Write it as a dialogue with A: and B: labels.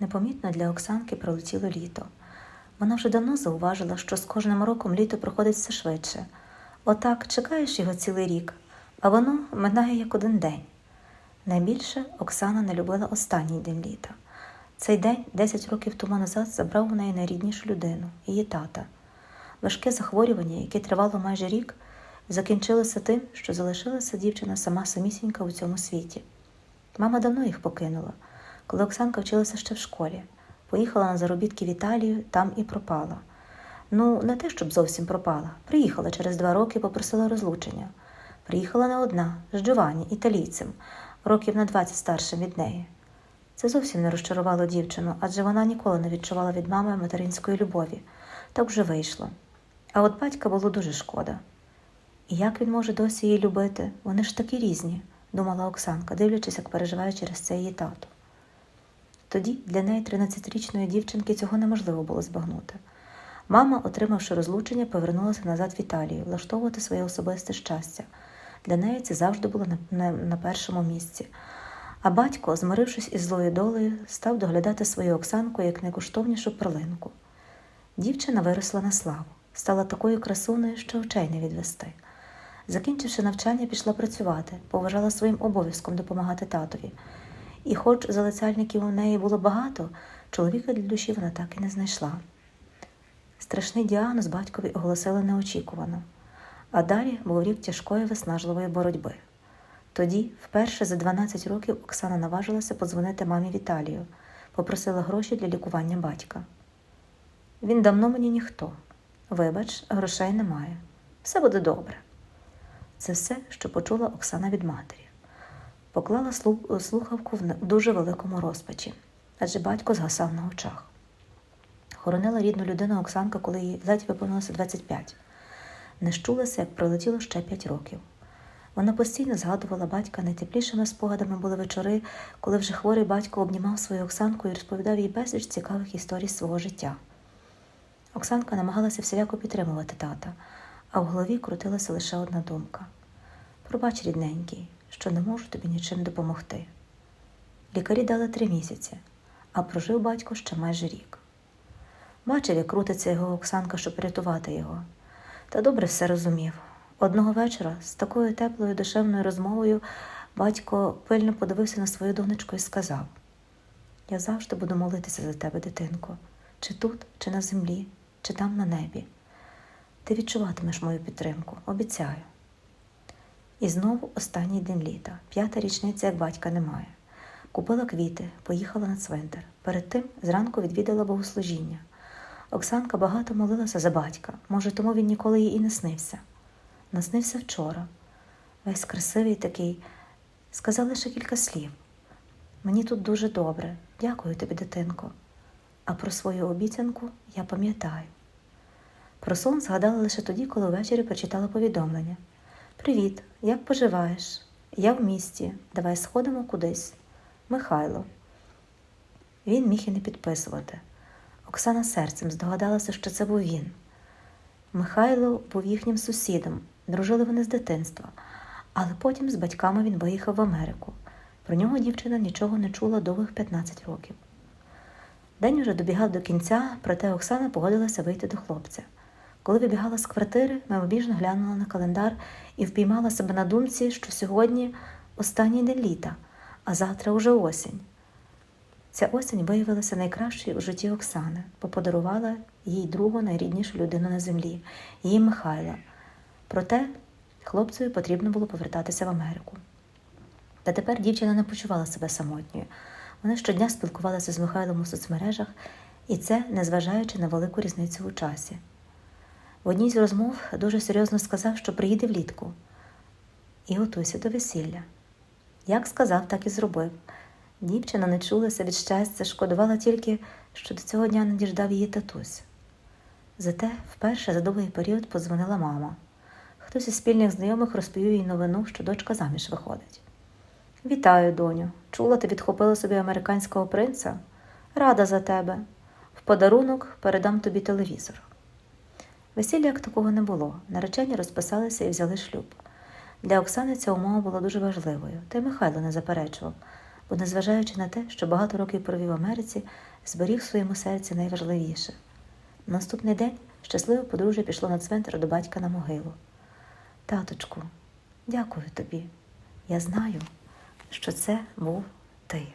A: Непомітно для Оксанки пролетіло літо. Вона вже давно зауважила, що з кожним роком літо проходить все швидше. Отак чекаєш його цілий рік, а воно минає як один день. Найбільше Оксана не любила останній день літа. Цей день 10 років тому назад забрав у неї найріднішу людину, її тата. Важке захворювання, яке тривало майже рік, закінчилося тим, що залишилася дівчина сама самісінька у цьому світі. Мама давно їх покинула, коли Оксанка вчилася ще в школі. Поїхала на заробітки в Італію, там і пропала. Ну, не те, щоб зовсім пропала. Приїхала через два роки, попросила розлучення. Приїхала не одна, з Джованні, італійцем, років на 20 старшим від неї. Це зовсім не розчарувало дівчину, адже вона ніколи не відчувала від мами материнської любові. Так вже вийшло. А от батька було дуже шкода. І як він може досі її любити? Вони ж такі різні, думала Оксанка, дивлячись, як переживає через це її тато. Тоді для неї 13-річної дівчинки цього неможливо було збагнути. Мама, отримавши розлучення, повернулася назад в Італію, влаштовувати своє особисте щастя. Для неї це завжди було на, першому місці. А батько, змирившись із злою долею, став доглядати свою Оксанку як найкоштовнішу перлинку. Дівчина виросла на славу, стала такою красуною, що очей не відвести. Закінчивши навчання, пішла працювати, поважала своїм обов'язком допомагати татові. І хоч залицяльників у неї було багато, чоловіка для душі вона так і не знайшла. Страшний діагноз батькові оголосили неочікувано, а далі був рік тяжкої виснажливої боротьби. Тоді, вперше за 12 років, Оксана наважилася подзвонити мамі в Італію, попросила гроші для лікування батька. Він давно мені ніхто. Вибач, грошей немає. Все буде добре. Це все, що почула Оксана від матері. Поклала слухавку в дуже великому розпачі, адже батько згасав на очах. Хоронила рідну людину Оксанка, коли їй ледь виповнилося 25. Не щулася, як пролетіло ще 5 років. Вона постійно згадувала батька, найтеплішими спогадами були вечори, коли вже хворий батько обнімав свою Оксанку і розповідав їй безліч цікавих історій свого життя. Оксанка намагалася всіляко підтримувати тата, а в голові крутилася лише одна думка: Пробач, рідненький, що не можу тобі нічим допомогти. Лікарі дали три місяці, а прожив батько ще майже рік. Бачив, як крутиться його Оксанка, щоб рятувати його. Та добре все розумів. Одного вечора з такою теплою душевною розмовою батько пильно подивився на свою донечку і сказав: Я завжди буду молитися за тебе, дитинко, чи тут, чи на землі, чи там на небі. Ти відчуватимеш мою підтримку, обіцяю. І знову останній день літа, п'ята річниця, як батька немає. Купила квіти, поїхала на цвинтар. Перед тим зранку відвідала богослужіння. Оксанка багато молилася за батька, може, тому він ніколи їй і не снився. Наснився вчора. Весь красивий такий, сказав лише кілька слів. Мені тут дуже добре, дякую тобі, дитинко. А про свою обіцянку я пам'ятаю. Про сон згадала лише тоді, коли ввечері прочитала повідомлення. Привіт, як поживаєш? Я в місті. Давай сходимо кудись. Михайло. Він міг і не підписувати. Оксана серцем здогадалася, що це був він. Михайло був їхнім сусідом, дружили вони з дитинства, але потім з батьками він виїхав в Америку. Про нього дівчина нічого не чула довгих 15 років. День уже добігав до кінця, проте Оксана погодилася вийти до хлопця. Коли вибігала з квартири, мимобіжно глянула на календар і впіймала себе на думці, що сьогодні останній день літа, а завтра уже осінь. Ця осінь виявилася найкращою у житті Оксани, бо подарувала їй другу найріднішу людину на землі, її Михайла. Проте хлопцеві потрібно було повертатися в Америку. Та тепер дівчина не почувала себе самотньою. Вона щодня спілкувалася з Михайлом у соцмережах, і це незважаючи на велику різницю у часі. Одній з розмов дуже серйозно сказав, що приїде влітку і готуйся до весілля. Як сказав, так і зробив. Дівчина не чулася від щастя, шкодувала тільки, що до цього дня не діждав її татусь. Зате вперше за довгий період подзвонила мама. Хтось із спільних знайомих розповів їй новину, що дочка заміж виходить. Вітаю, доню. Чула, ти відхопила собі американського принца? Рада за тебе. В подарунок передам тобі телевізор. Весілля як такого не було. Наречені розписалися і взяли шлюб. Для Оксани ця умова була дуже важливою, та й Михайло не заперечував. бо, незважаючи на те, що багато років провів в Америці, зберіг в своєму серці найважливіше. На наступний день щасливе подружжя пішло на цвинтар до батька на могилу. Таточку, дякую тобі. Я знаю, що це був ти.